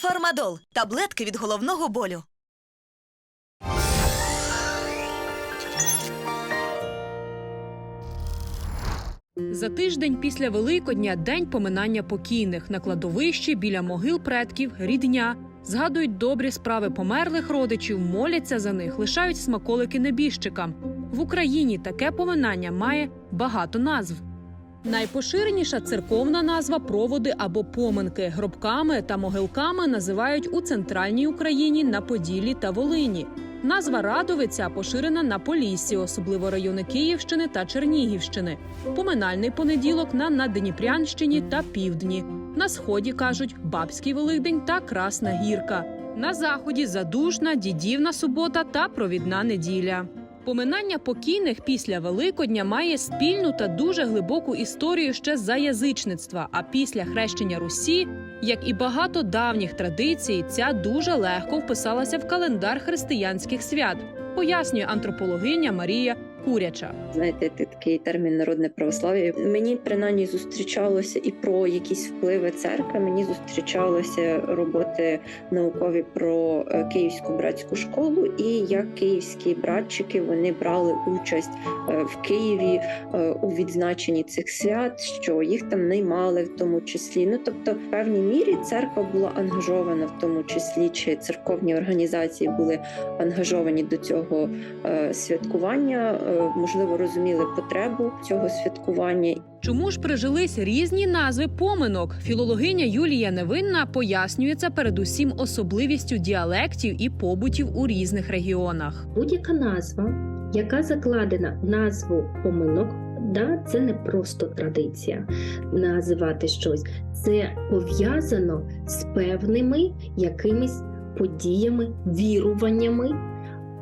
Фармадол таблетки від головного болю. За тиждень після Великодня день поминання покійних на кладовищі біля могил предків рідня. Згадують добрі справи померлих родичів, моляться за них, лишають смаколики небіжчикам. В Україні таке поминання має багато назв. Найпоширеніша церковна назва проводи або поминки. Гробками та могилками називають у центральній Україні на Поділлі та Волині. Назва Радовиця поширена на Поліссі, особливо райони Київщини та Чернігівщини. Поминальний понеділок на Наддніпрянщині та Півдні. На сході кажуть Бабський Великдень та Красна Гірка. На заході задушна, дідівна субота та провідна неділя. Поминання покійних після Великодня має спільну та дуже глибоку історію ще за язичництва. А після хрещення Русі, як і багато давніх традицій, ця дуже легко вписалася в календар християнських свят, пояснює антропологиня Марія Куряча. Знаєте, такий термін народне православ'я. Мені принаймні зустрічалося і про якісь впливи церкви. Мені зустрічалося роботи наукові про е, київську братську школу, і як київські братчики вони брали участь е, в Києві е, у відзначенні цих свят, що їх там наймали в тому числі. Ну тобто, в певній мірі церква була ангажована в тому числі, чи церковні організації були ангажовані до цього святкування, можливо, розуміли потребу цього святкування. Чому ж прижились різні назви поминок? Філологиня Юлія Невинна пояснює це передусім особливістю діалектів і побутів у різних регіонах. Будь-яка назва, яка закладена в назву поминок, да, це не просто традиція називати щось. Це пов'язано з певними якимись подіями, віруваннями,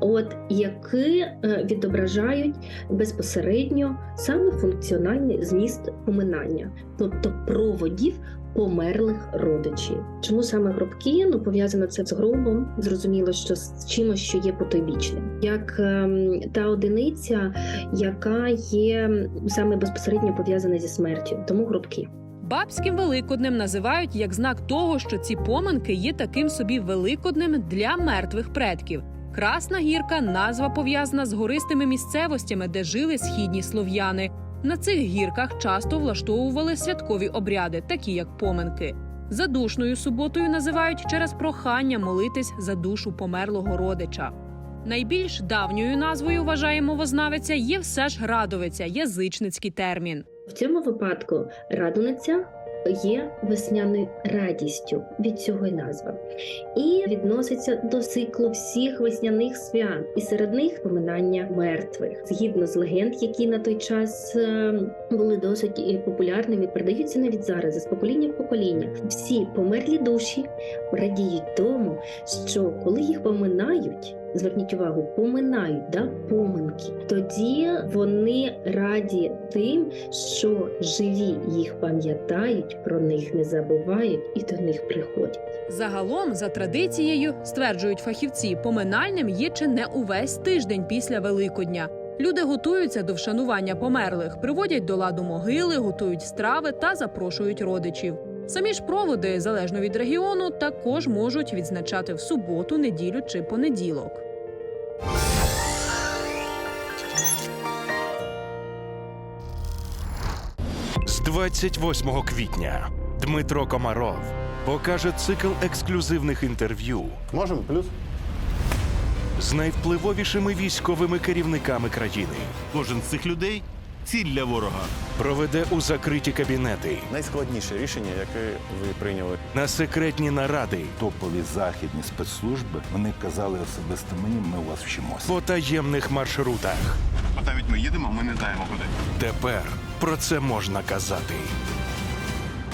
от які е, відображають безпосередньо саме функціональний зміст поминання, тобто проводів померлих родичів. Чому саме гробки? Ну пов'язано це з гробом. Зрозуміло, що з чимось, що є потойбічним, як ем, та одиниця, яка є саме безпосередньо пов'язана зі смертю, тому гробки. Бабським великоднем називають як знак того, що ці поминки є таким собі великоднем для мертвих предків. Красна гірка назва пов'язана з гористими місцевостями, де жили східні слов'яни. На цих гірках часто влаштовували святкові обряди, такі як поминки. Задушною суботою називають через прохання молитись за душу померлого родича. Найбільш давньою назвою вважає мовознавиця є все ж Радовиця, язичницький термін. В цьому випадку радуниця є весняною радістю від цього й назва, і відноситься до циклу всіх весняних свят, і серед них поминання мертвих. Згідно з легенд, які на той час е, були досить популярними, передаються навіть зараз з покоління в покоління. Всі померлі душі радіють тому, що коли їх поминають. Зверніть увагу, поминають да, поминки. Тоді вони раді тим, що живі їх пам'ятають, про них не забувають і до них приходять. Загалом, за традицією, стверджують фахівці, поминальним є чи не увесь тиждень після Великодня. Люди готуються до вшанування померлих, приводять до ладу могили, готують страви та запрошують родичів. Самі ж проводи, залежно від регіону, також можуть відзначати в суботу, неділю чи понеділок. З 28 квітня Дмитро Комаров покаже цикл ексклюзивних інтерв'ю Можемо плюс? з найвпливовішими військовими керівниками країни. Кожен з цих людей ціль для ворога. Проведе у закриті кабінети Найскладніше рішення, яке ви прийняли. на секретні наради топові західні спецслужби вони казали особисто мені, ми у вас вчимося. по таємних маршрутах. От навіть ми їдемо, ми не знаємо куди. Тепер про це можна казати.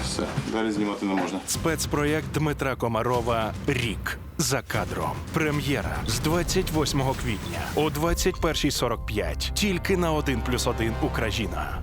Все, далі знімати не можна. Спецпроєкт Дмитра Комарова Рік за кадром. Прем'єра з 28 квітня о 21.45. Тільки на 1+,1 Україна.